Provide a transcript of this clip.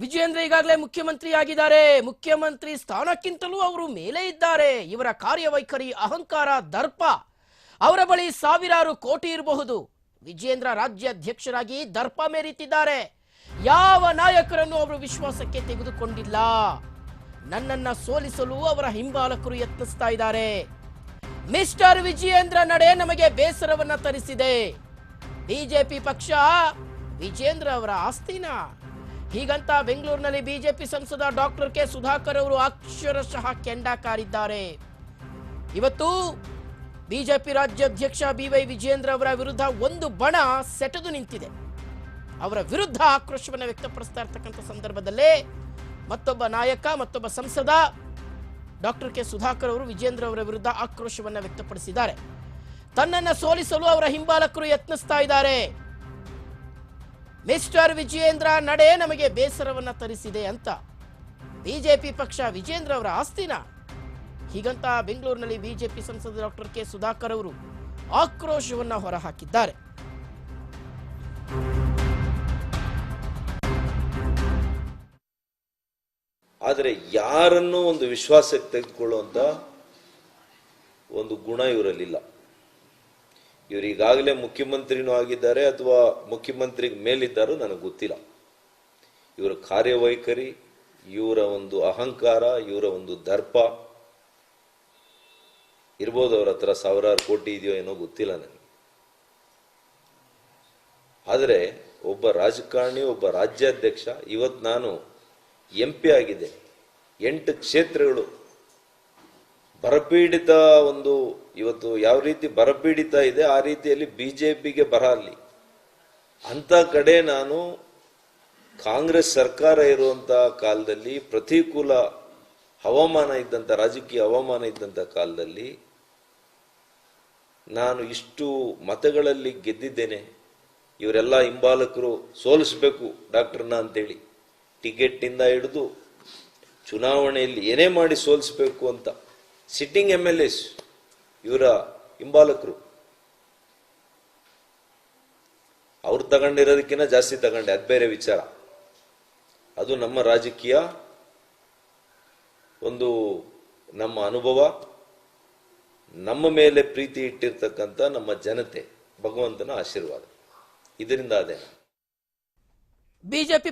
ವಿಜಯೇಂದ್ರ ಈಗಾಗಲೇ ಮುಖ್ಯಮಂತ್ರಿ ಆಗಿದ್ದಾರೆ ಮುಖ್ಯಮಂತ್ರಿ ಸ್ಥಾನಕ್ಕಿಂತಲೂ ಅವರು ಮೇಲೆ ಇದ್ದಾರೆ. ಇವರ ಕಾರ್ಯವೈಖರಿ ಅಹಂಕಾರ, ದರ್ಪ. ಅವರ ಬಳಿ ಸಾವಿರಾರು ಕೋಟಿ ಇರಬಹುದು. ವಿಜಯೇಂದ್ರ ರಾಜ್ಯಾಧ್ಯಕ್ಷರಾಗಿ ದರ್ಪ ಮೇರಿತಿದ್ದಾರೆ. ಯಾವ ನಾಯಕರನ್ನು ಅವರು ವಿಶ್ವಾಸಕ್ಕೆ ತೆಗೆದುಕೊಂಡಿಲ್ಲ? ನನ್ನನ್ನ ಸೋಲಿಸಲು ಅವರ ಹಿಂಬಾಲಕರು ಯತ್ನಿಸ್ತಾ ಇದ್ದಾರೆ. ಮಿಸ್ಟರ್ ವಿಜಯೇಂದ್ರ ನಡೆ ನಮಗೆ ಬೇಸರವನ್ನ ತರಿಸಿದೆ. ಬಿಜೆಪಿ ಪಕ್ಷ ವಿಜೇಂದ್ರ ಅವರ ಆಸ್ತಿನ? ಹೀಗಂತ ಬೆಂಗಳೂರಿನಲ್ಲಿ ಬಿಜೆಪಿ ಸಂಸದ ಡಾಕ್ಟರ್ ಕೆ ಸುಧಾಕರ್ ಅವರು ಅಕ್ಷರಶಃ ಕೆಂಡ ಕಾರಿದ್ದಾರೆ ಇವತ್ತು ಬಿಜೆಪಿ ರಾಜ್ಯಾಧ್ಯಕ್ಷ ಬಿ ವೈ ವಿಜೇಂದ್ರ ಅವರ ವಿರುದ್ಧ ಒಂದು ಬಣ ಸೆಟೆದು ನಿಂತಿದೆ. ಅವರ ವಿರುದ್ಧ ಆಕ್ರೋಶವನ್ನು ವ್ಯಕ್ತಪಡಿಸ್ತಾ ಇರ್ತಕ್ಕಂಥ ಸಂದರ್ಭದಲ್ಲೇ ಮತ್ತೊಬ್ಬ ನಾಯಕ, ಮತ್ತೊಬ್ಬ ಸಂಸದ ಡಾಕ್ಟರ್ ಕೆ ಸುಧಾಕರ್ ಅವರು ವಿಜೇಂದ್ರ ಅವರ ವಿರುದ್ಧ ಆಕ್ರೋಶವನ್ನು ವ್ಯಕ್ತಪಡಿಸಿದ್ದಾರೆ. ತನ್ನನ್ನು ಸೋಲಿಸಲು ಅವರ ಹಿಂಬಾಲಕರು ಯತ್ನಿಸ್ತಾ ಇದ್ದಾರೆ. ಮಿಸ್ಟರ್ ವಿಜಯೇಂದ್ರ ನಡೆ ನಮಗೆ ಬೇಸರವನ್ನ ತರಿಸಿದೆ ಅಂತ. ಬಿಜೆಪಿ ಪಕ್ಷ ವಿಜೇಂದ್ರ ಅವರ ಆಸ್ತಿನ. ಹೀಗಂತ ಬೆಂಗಳೂರಿನಲ್ಲಿ ಬಿಜೆಪಿ ಸಂಸದ ಡಾಕ್ಟರ್ ಕೆ ಸುಧಾಕರ್ ಅವರು ಆಕ್ರೋಶವನ್ನ ಹೊರಹಾಕಿದ್ದಾರೆ. ಆದರೆ ಯಾರನ್ನೂ ಒಂದು ವಿಶ್ವಾಸಕ್ಕೆ ತೆಗೆದುಕೊಳ್ಳುವಂತ ಒಂದು ಗುಣ ಇವರಲ್ಲಿಲ್ಲ. ಇವರು ಈಗಾಗಲೇ ಮುಖ್ಯಮಂತ್ರಿನೂ ಆಗಿದ್ದಾರೆ ಅಥವಾ ಮುಖ್ಯಮಂತ್ರಿಗೆ ಮೇಲಿದ್ದಾರೋ ನನಗೆ ಗೊತ್ತಿಲ್ಲ. ಇವರ ಕಾರ್ಯವೈಖರಿ, ಇವರ ಒಂದು ಅಹಂಕಾರ, ಇವರ ಒಂದು ದರ್ಪ ಇರ್ಬೋದು ಅವ್ರ ಹತ್ರ ಸಾವಿರಾರು ಕೋಟಿ ಇದೆಯೋ ಏನೋ ಗೊತ್ತಿಲ್ಲ ನನಗೆ. ಆದರೆ ಒಬ್ಬ ರಾಜಕಾರಣಿ, ಒಬ್ಬ ರಾಜ್ಯಾಧ್ಯಕ್ಷ ಇವತ್ತು ನಾನು ಎಂ ಪಿ ಆಗಿದೆ ಎಂಟು ಕ್ಷೇತ್ರಗಳು ಬರಪೀಡಿತ ಒಂದು ಇವತ್ತು ಯಾವ ರೀತಿ ಬರಪೀಡಿತ ಇದೆ, ಆ ರೀತಿಯಲ್ಲಿ ಬಿಜೆಪಿಗೆ ಬರ ಅಲ್ಲಿ. ಅಂತ ಕಡೆ ನಾನು ಕಾಂಗ್ರೆಸ್ ಸರ್ಕಾರ ಇರುವಂತ ಕಾಲದಲ್ಲಿ ಪ್ರತಿಕೂಲ ಹವಾಮಾನ ಇದ್ದಂತ ರಾಜಕೀಯ ಹವಾಮಾನ ಇದ್ದಂತ ಕಾಲದಲ್ಲಿ ನಾನು ಇಷ್ಟು ಮತಗಳಲ್ಲಿ ಗೆದ್ದಿದ್ದೇನೆ. ಇವರೆಲ್ಲ ಹಿಂಬಾಲಕರು ಸೋಲಿಸಬೇಕು ಡಾಕ್ಟರ್ನ ಅಂತೇಳಿ. ಟಿಕೆಟ್ ಇಂದ ಹಿಡಿದು ಚುನಾವಣೆಯಲ್ಲಿ ಏನೇ ಮಾಡಿ ಸೋಲಿಸಬೇಕು ಅಂತ. Sitting M L S. ಇವರ ಹಿಂಬಾಲಕರು. ಅವ್ರು ತಗೊಂಡಿರೋದಕ್ಕಿಂತ ಜಾಸ್ತಿ ತಗೊಂಡೆ, ಅದ್ ಬೇರೆ ವಿಚಾರ. ಅದು ನಮ್ಮ ರಾಜಕೀಯ, ಒಂದು ನಮ್ಮ ಅನುಭವ, ನಮ್ಮ ಮೇಲೆ ಪ್ರೀತಿ ಇಟ್ಟಿರ್ತಕ್ಕಂಥ ನಮ್ಮ ಜನತೆ, ಭಗವಂತನ ಆಶೀರ್ವಾದ. ಇದರಿಂದ ಅದೇ ಬಿಜೆಪಿ